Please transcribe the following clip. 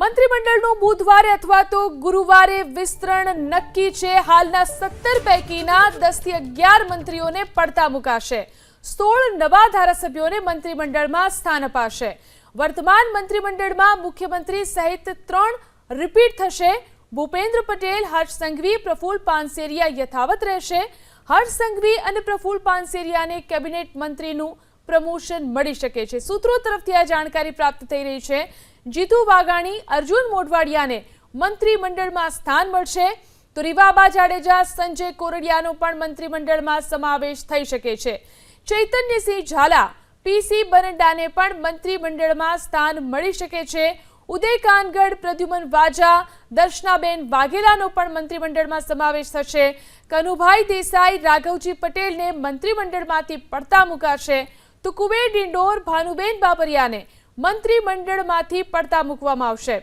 મંત્રીમંડળનું બુધવારે અથવા તો ગુરુવારે વિસ્તરણ નક્કી છે. હાલના સત્તર પૈકીના દસથી અગિયાર મંત્રીઓને પડતા મુકાશે. સોળ નવા ધારાસભ્યોને મંત્રીમંડળમાં સ્થાન અપાશે. વર્તમાન મંત્રીમંડળમાં મુખ્યમંત્રી સહિત ત્રણ રિપીટ થશે. ભૂપેન્દ્ર પટેલ, હર્ષ સંઘવી પ્રફુલ પાનસેરિયા યથાવત રહેશે. હર્ષ સંઘવી અને પ્રફુલ પાનસેરિયાને કેબિનેટ મંત્રીનું પ્રમોશન મળી શકે છે. સૂત્રો તરફથી આ જાણકારી પ્રાપ્ત થઈ રહી છે. જીતુ વાઘાણી, અર્જુન મોઢવાડિયાને મંત્રીમંડળમાં સ્થાન મળશે તો રીવાબા જાડેજા, સંજય કોરડિયાનો પણ મંત્રીમંડળમાં સમાવેશ થઈ શકે છે. ચૈતન્યસિંહ ઝાલા પીસી બરંડાને પણ મંત્રીમંડળમાં સ્થાન મળી શકે છે. ઉદય કાનગઢ પ્રદ્યુમન વાજા, દર્શનાબેન વાઘેલાનો પણ મંત્રીમંડળમાં સમાવેશ થશે. કનુભાઈ દેસાઈ, રાઘવજી પટેલને મંત્રીમંડળમાંથી પડતા મુકાશે. તો કુબેર ડિંડોર, ભાનુબેન બાબરિયાને મંત્રીમંડળમાંથી પડતા મૂકવામાં આવશે.